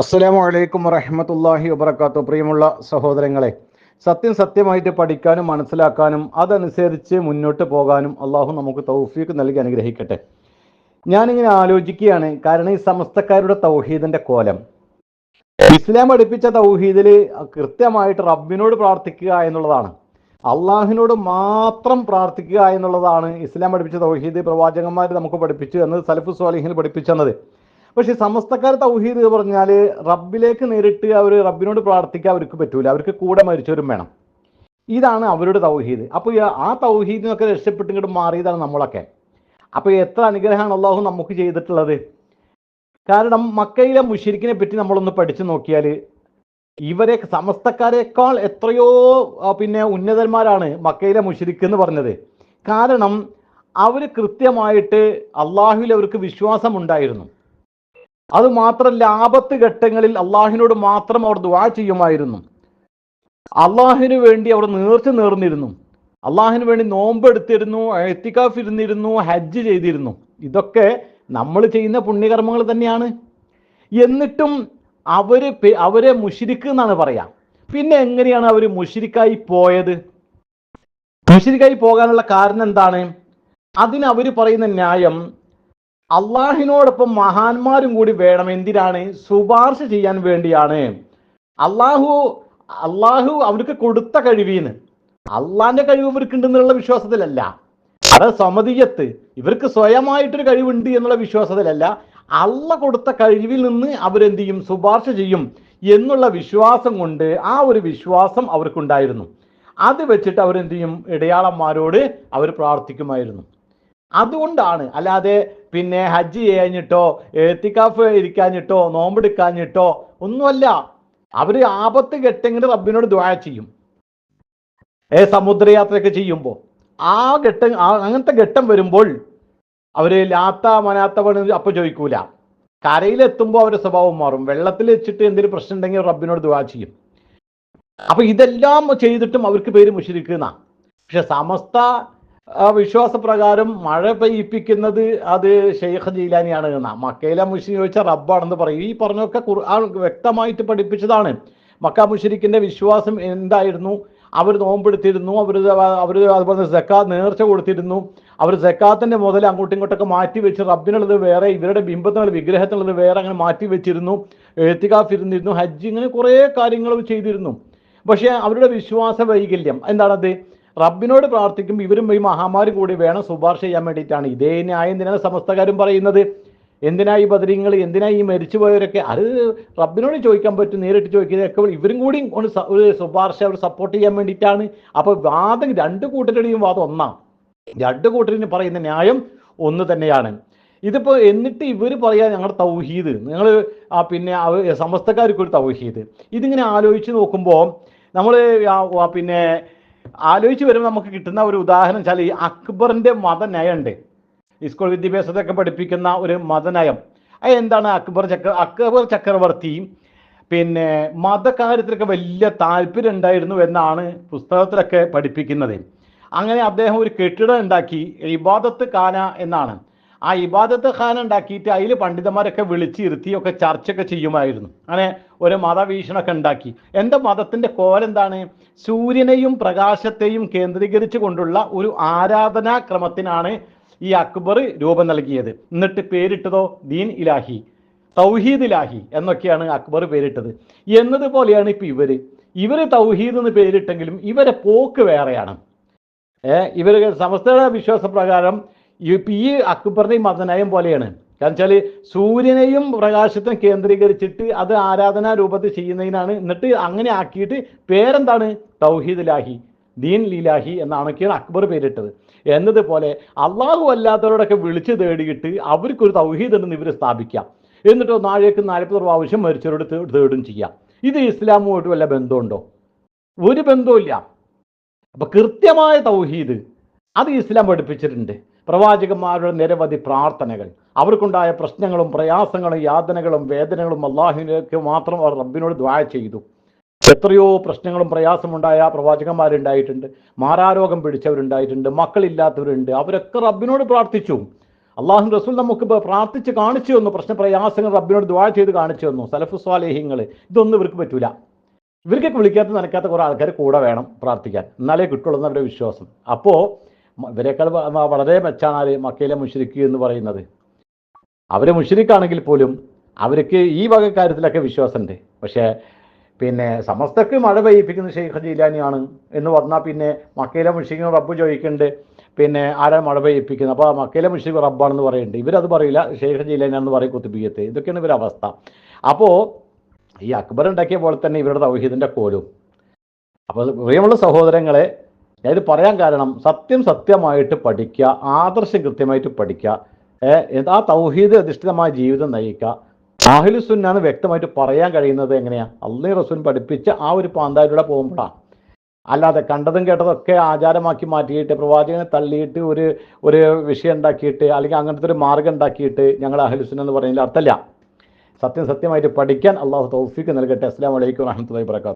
അസ്സലാമു അലൈക്കും വറഹമത്തല്ലാഹി വബർക്കാത്തു പ്രിയമുള്ള സഹോദരങ്ങളെ സത്യം സത്യമായിട്ട് പഠിക്കാനും മനസ്സിലാക്കാനും അതനുസരിച്ച് മുന്നോട്ട് പോകാനും അള്ളാഹു നമുക്ക് തൗഫീക്ക് നൽകി അനുഗ്രഹിക്കട്ടെ. ഞാനിങ്ങനെ ആലോചിക്കുകയാണ് കാരണം ഈ സമസ്തക്കാരുടെ തൗഹീദിന്റെ കോലം. ഇസ്ലാം പഠിപ്പിച്ച തൗഹീദിൽ കൃത്യമായിട്ട് റബ്ബിനോട് പ്രാർത്ഥിക്കുക എന്നുള്ളതാണ്. അള്ളാഹിനോട് മാത്രം പ്രാർത്ഥിക്കുക എന്നുള്ളതാണ് ഇസ്ലാം പഠിപ്പിച്ച തൗഹീദ് പ്രവാചകന്മാർ നമുക്ക് പഠിപ്പിച്ചു എന്നത് സലഫു സ്വാലിഹിൽ പഠിപ്പിച്ചെന്നത് പക്ഷെ സമസ്തക്കാർ തൗഹീദ് എന്ന് പറഞ്ഞാൽ റബ്ബിലേക്ക് നേരിട്ട് അവർ റബ്ബിനോട് പ്രാർത്ഥിക്കാൻ അവർക്ക് പറ്റൂല. അവർക്ക് കൂടെ മരിച്ചവരും വേണം. ഇതാണ് അവരുടെ തൗഹീദ്. അപ്പോൾ ആ തൗഹീദിനൊക്കെ രക്ഷപ്പെട്ട് ഇങ്ങോട്ട് മാറിയതാണ് നമ്മളൊക്കെ. അപ്പോൾ എത്ര അനുഗ്രഹമാണ് അള്ളാഹു നമുക്ക് ചെയ്തിട്ടുള്ളത്? കാരണം മക്കയിലെ മുഷിരിക്കിനെ പറ്റി നമ്മളൊന്ന് പഠിച്ചു നോക്കിയാൽ ഇവരെ സമസ്തക്കാരെക്കാൾ എത്രയോ പിന്നെ ഉന്നതന്മാരാണ് മക്കയിലെ മുഷിരിക്ക് എന്ന് പറഞ്ഞത്. കാരണം അവർ കൃത്യമായിട്ട് അള്ളാഹുവിൽ അവർക്ക് വിശ്വാസം ഉണ്ടായിരുന്നു അത് മാത്രമല്ല ആപത്ത് ഘട്ടങ്ങളിൽ അള്ളാഹിനോട് മാത്രം അവർ ദുവാ ചെയ്യുമായിരുന്നു. അള്ളാഹിനു വേണ്ടി അവർ നേർച്ച നേർന്നിരുന്നു. അള്ളാഹിനു വേണ്ടി നോമ്പെടുത്തിരുന്നു എത്തിക്കാഫ് ഇരുന്നിരുന്നു ഹജ്ജ് ചെയ്തിരുന്നു. ഇതൊക്കെ നമ്മൾ ചെയ്യുന്ന പുണ്യകർമ്മങ്ങൾ തന്നെയാണ്. എന്നിട്ടും അവർ അവരെ മുഷിരിക്ക് എന്നാണ് പറയാം. പിന്നെ എങ്ങനെയാണ് അവർ മുഷിരിക്കായി പോയത്? മുഷിരിക്കായി പോകാനുള്ള കാരണം എന്താണ്? അതിന് അവർ പറയുന്ന ന്യായം അള്ളാഹിനോടൊപ്പം മഹാന്മാരും കൂടി വേണം. എന്തിനാണ്? ശുപാർശ ചെയ്യാൻ വേണ്ടിയാണ്. അള്ളാഹു അള്ളാഹു അവർക്ക് കൊടുത്ത കഴിവീന്ന്. അള്ളാന്റെ കഴിവ് ഇവർക്കുണ്ടെന്നുള്ള വിശ്വാസത്തിലല്ല. അത് സമതിയത്ത് ഇവർക്ക് സ്വയമായിട്ടൊരു കഴിവുണ്ട് എന്നുള്ള വിശ്വാസത്തിലല്ല. അള്ള കൊടുത്ത കഴിവിൽ നിന്ന് അവരെന്ത് ചെയ്യും ശുപാർശ ചെയ്യും എന്നുള്ള വിശ്വാസം കൊണ്ട് ആ ഒരു വിശ്വാസം അവർക്കുണ്ടായിരുന്നു. അത് വെച്ചിട്ട് അവരെന്ത് ചെയ്യും ഇടയാളന്മാരോട് അവർ പ്രാർത്ഥിക്കുമായിരുന്നു. അതുകൊണ്ടാണ് അല്ലാതെ പിന്നെ ഹജ്ജ് ചെയ്യാഞ്ഞിട്ടോ എത്തിക്കാഫ് ഇരിക്കാഞ്ഞിട്ടോ നോമ്പെടുക്കാഞ്ഞിട്ടോ ഒന്നുമല്ല. അവർ ആപത്ത് ഘട്ടങ്ങൾ റബ്ബിനോട് ദ്വാ ചെയ്യും. ഏ സമുദ്രയാത്രയൊക്കെ ചെയ്യുമ്പോൾ ആ ഘട്ടം അങ്ങനത്തെ ഘട്ടം വരുമ്പോൾ അവർ ലാത്ത മനാത്ത പണി അപ്പൊ ചോദിക്കൂല. കരയിലെത്തുമ്പോൾ അവരുടെ സ്വഭാവം മാറും. വെള്ളത്തിൽ വെച്ചിട്ട് എന്തെങ്കിലും പ്രശ്നം ഉണ്ടെങ്കിൽ റബ്ബിനോട് ദ്വാ ചെയ്യും. അപ്പൊ ഇതെല്ലാം ചെയ്തിട്ടും അവർക്ക് പേര് മുഷിരിക്കുന്ന പക്ഷെ സമസ്ത ആ, വിശ്വാസപ്രകാരം മഴ പെയ്യിപ്പിക്കുന്നത് അത് ഷെയ്ഖ് ജീലാനിയാണ് എന്നാ. മക്കയിലെ മുഷി ചോദിച്ചാൽ റബ്ബാണെന്ന് പറയും. ഈ പറഞ്ഞൊക്കെ ഖുർആൻ വ്യക്തമായിട്ട് പഠിപ്പിച്ചതാണ്. മക്ക മുഷരിക്കിന്റെ വിശ്വാസം എന്തായിരുന്നു? അവർ നോമ്പെടുത്തിരുന്നു അവർ അവർ അതുപോലെ സക്കാത്ത് നേർച്ച കൊടുത്തിരുന്നു. അവർ സക്കാത്തിന്റെ മുതൽ അങ്ങോട്ടും ഇങ്ങോട്ടൊക്കെ മാറ്റി വെച്ച് റബ്ബിനുള്ളത് വേറെ ഇവരുടെ ബിംബത്തിനുള്ള വിഗ്രഹത്തിനുള്ളത് വേറെ അങ്ങനെ മാറ്റി വെച്ചിരുന്നു. എഴുത്തിക്കാഫിരുന്നിരുന്നു ഹജ്ജ് ഇങ്ങനെ കുറേ കാര്യങ്ങൾ ചെയ്തിരുന്നു. പക്ഷേ അവരുടെ വിശ്വാസ വൈകല്യം എന്താണത്? റബ്ബിനോട് പ്രാർത്ഥിക്കും ഇവരും ഈ മഹാമാരി കൂടി വേണം ശുപാർശ ചെയ്യാൻ വേണ്ടിയിട്ടാണ്. ഇതേ ന്യായം എന്തിനാണ് സമസ്തകാരും പറയുന്നത്. എന്തിനാ ഈ ബദരീങ്ങൾ? എന്തിനാ ഈ മരിച്ചുപോയവരൊക്കെ? അത് റബ്ബിനോട് ചോദിക്കാൻ പറ്റും നേരിട്ട് ചോദിക്കുന്നതൊക്കെ ഇവരും കൂടി ഒന്ന് ഒരു ശുപാർശ അവർ സപ്പോർട്ട് ചെയ്യാൻ വേണ്ടിയിട്ടാണ്. അപ്പോൾ വാദം രണ്ട് കൂട്ടരുടെയും വാദം ഒന്നാണ് രണ്ട് കൂട്ടരിന് പറയുന്ന ന്യായം ഒന്ന് തന്നെയാണ്. ഇതിപ്പോ എന്നിട്ട് ഇവർ പറയാ ഞങ്ങളുടെ തൗഹീദ്. നിങ്ങൾ ആ പിന്നെ സമസ്തക്കാർക്ക് ഒരു തൗഹീദ്. ഇതിങ്ങനെ ആലോചിച്ച് നോക്കുമ്പോൾ നമ്മൾ പിന്നെ ആലോചിച്ച് വരുമ്പോൾ നമുക്ക് കിട്ടുന്ന ഒരു ഉദാഹരണം വെച്ചാൽ ഈ അക്ബറിന്റെ മതനയമുണ്ട്. സ്കൂൾ വിദ്യാഭ്യാസത്തൊക്കെ പഠിപ്പിക്കുന്ന ഒരു മതനയം. അത് എന്താണ് അക്ബർ ചക്ര അക്ബർ ചക്രവർത്തി? പിന്നെ മതകാര്യത്തിലൊക്കെ വലിയ താല്പര്യം ഉണ്ടായിരുന്നു എന്നാണ് പുസ്തകത്തിലൊക്കെ പഠിപ്പിക്കുന്നത്. അങ്ങനെ അദ്ദേഹം ഒരു കെട്ടിടം ഉണ്ടാക്കി ഇബാദത്ത് കാന എന്നാണ്. ആ ഇബാദത്ത് ഖാൻ ഉണ്ടാക്കിയിട്ട് അതിൽ പണ്ഡിതന്മാരൊക്കെ വിളിച്ചിരുത്തിയൊക്കെ ചർച്ചയൊക്കെ ചെയ്യുമായിരുന്നു. അങ്ങനെ ഒരു മതവീക്ഷണമൊക്കെ ഉണ്ടാക്കി. എന്റെ മതത്തിന്റെ കോലെന്താണ് സൂര്യനെയും പ്രകാശത്തെയും കേന്ദ്രീകരിച്ചു കൊണ്ടുള്ള ഒരു ആരാധനാക്രമത്തിനാണ് ഈ അക്ബർ രൂപം നൽകിയത്. എന്നിട്ട് പേരിട്ടതോ? ദീൻ ഇലാഹി. തൗഹീദ് ഇലാഹി എന്നൊക്കെയാണ് അക്ബർ പേരിട്ടത്. എന്നതുപോലെയാണ് ഇപ്പം ഇവർ ഇവർ തൗഹീദ് എന്ന് പേരിട്ടെങ്കിലും ഇവരെ പോക്ക് വേറെയാണ്. ഏഹ് ഇവർ സമസ്ത വിശ്വാസപ്രകാരം ഈ അക്ബറിനെയും ഈ മതനയം പോലെയാണ്. കാരണം വെച്ചാൽ സൂര്യനെയും പ്രകാശത്തിനും കേന്ദ്രീകരിച്ചിട്ട് അത് ആരാധനാ രൂപത്തിൽ ചെയ്യുന്നതിനാണ്. എന്നിട്ട് അങ്ങനെ ആക്കിയിട്ട് പേരെന്താണ്? തൗഹീദ് ലാഹി ദീൻ ലീലാഹി എന്നാണൊക്കെയാണ് അക്ബർ പേരിട്ടത്. എന്നതുപോലെ അള്ളാഹു അല്ലാത്തവരോടൊക്കെ വിളിച്ചു തേടിയിട്ട് അവർക്കൊരു തൗഹീദ് ഉണ്ടെന്ന് ഇവർ സ്ഥാപിക്കാം എന്നിട്ടോ നാഴേക്ക് നാൽപ്പത് പ്രാവശ്യം മരിച്ചവരോട് തേടും ചെയ്യാം. ഇത് ഇസ്ലാമുമായിട്ട് വല്ല ബന്ധമുണ്ടോ? ഒരു ബന്ധവുമില്ല. അപ്പൊ കൃത്യമായ തൗഹീദ് അത് ഇസ്ലാം പഠിപ്പിച്ചിട്ടുണ്ട്. പ്രവാചകന്മാരുടെ നിരവധി പ്രാർത്ഥനകൾ. അവർക്കുണ്ടായ പ്രശ്നങ്ങളും പ്രയാസങ്ങളും യാതനകളും വേദനകളും അള്ളാഹുവിനേക്ക് മാത്രം അവർ റബ്ബിനോട് ദ്വായ ചെയ്തു. എത്രയോ പ്രശ്നങ്ങളും പ്രയാസമുണ്ടായ പ്രവാചകന്മാരുണ്ടായിട്ടുണ്ട്. മാരാരോഗം പിടിച്ചവരുണ്ടായിട്ടുണ്ട്. മക്കളില്ലാത്തവരുണ്ട്. അവരൊക്കെ റബ്ബിനോട് പ്രാർത്ഥിച്ചു. അള്ളാഹു റസൂൽ നമുക്ക് പ്രാർത്ഥിച്ച് കാണിച്ചു തന്നു. പ്രശ്ന പ്രയാസങ്ങൾ റബ്ബിനോട് ദ്വാ ചെയ്ത് കാണിച്ചു തന്നു. സലഫു ഇതൊന്നും ഇവർക്ക് പറ്റൂല. ഇവർക്കൊക്കെ വിളിക്കാത്ത നനക്കാത്ത കുറേ ആൾക്കാർ കൂടെ വേണം പ്രാർത്ഥിക്കാൻ. എന്നാലേ കിട്ടുള്ളൂ എന്നവരുടെ വിശ്വാസം. അപ്പോൾ ഇവരെക്കാൾ വളരെ മെച്ചാണ് മക്കയിലെ മുഷരിക്ക് എന്ന് പറയുന്നത്. അവരെ മുഷരിക്കാണെങ്കിൽ പോലും അവർക്ക് ഈ വക കാര്യത്തിലൊക്കെ വിശ്വാസമുണ്ട്. പക്ഷേ പിന്നെ സമസ്തക്ക് മഴ പെയ്യിപ്പിക്കുന്ന ഷെയ്ഖ് ജീലാനിയാണ് എന്ന് പറഞ്ഞാൽ പിന്നെ മക്കയിലെ മുഷിക്ക് റബ്ബ് ചോദിക്കുന്നുണ്ട് പിന്നെ ആരാ മഴ പെയ്യിപ്പിക്കുന്നത്? അപ്പോൾ മക്കയിലെ മുഷിക്ക് റബ്ബാണെന്ന് പറയുന്നുണ്ട് ഇവരത് പറയില്ല. ഷെയ്ഖ് ജീലാനിയാണെന്ന് പറയും കുത്തുബിയത്ത് ഇതൊക്കെയാണ് ഇവരുടെ അവസ്ഥ. അപ്പോൾ ഈ അക്ബർ ഉണ്ടാക്കിയ പോലെ തന്നെ ഇവരുടെ തൗഹീദിന്റെ കോലും. അപ്പോൾ പ്രിയമുള്ള സഹോദരങ്ങളെ ഞാൻ ഇത് പറയാൻ കാരണം സത്യം സത്യമായിട്ട് പഠിക്കുക ആദർശം കൃത്യമായിട്ട് പഠിക്കുക ആ തൗഹീദ് അധിഷ്ഠിതമായ ജീവിതം നയിക്കുക. ആഹിലുസുന്നാന്ന് വ്യക്തമായിട്ട് പറയാൻ കഴിയുന്നത് എങ്ങനെയാ? അള്ളി റസൂൻ പഠിപ്പിച്ച ആ ഒരു പാന്തായിലൂടെ പോകുമ്പോഴാണ് അല്ലാതെ കണ്ടതും കേട്ടതൊക്കെ ആചാരമാക്കി മാറ്റിയിട്ട് പ്രവാചകനെ തള്ളിയിട്ട് ഒരു ഒരു വിഷയം ഉണ്ടാക്കിയിട്ട് അല്ലെങ്കിൽ അങ്ങനത്തെ ഒരു മാർഗം ഉണ്ടാക്കിയിട്ട് ഞങ്ങൾ അഹലുസുൻ എന്ന് പറയുന്നതിൽ അർത്ഥമില്ല. സത്യം സത്യമായിട്ട് പഠിക്കാൻ അള്ളാഹു തൗഫീക്ക് നൽകട്ടെ. അസ്സാം വലൈക്കും വാഹമത്തല്ലാ വാബർക്കാത്തു